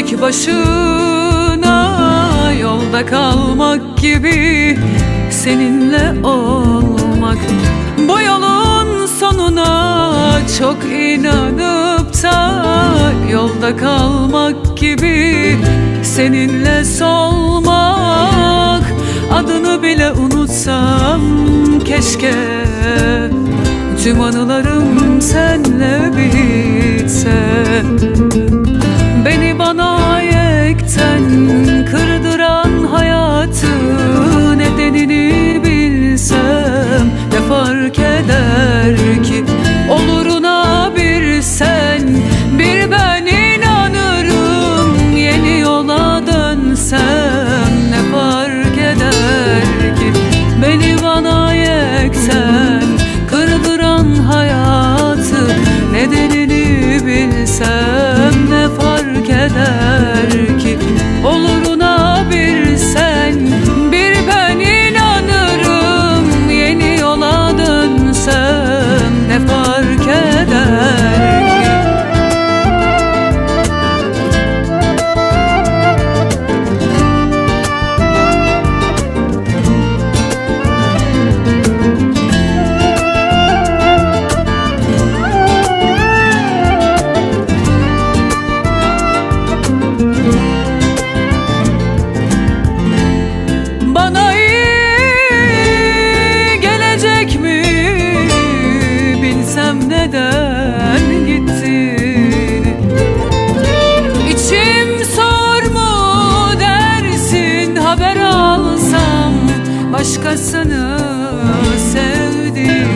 Tek başına yolda kalmak gibi Seninle olmak. Bu yolun sonuna çok inanıp da Yolda kalmak gibi Seninle solmak. Adını bile unutsam keşke. Tüm anılarım senle bitse sun. İçim sor dersin? Haber alsam başkasını sevdim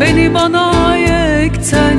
Beni bana yekten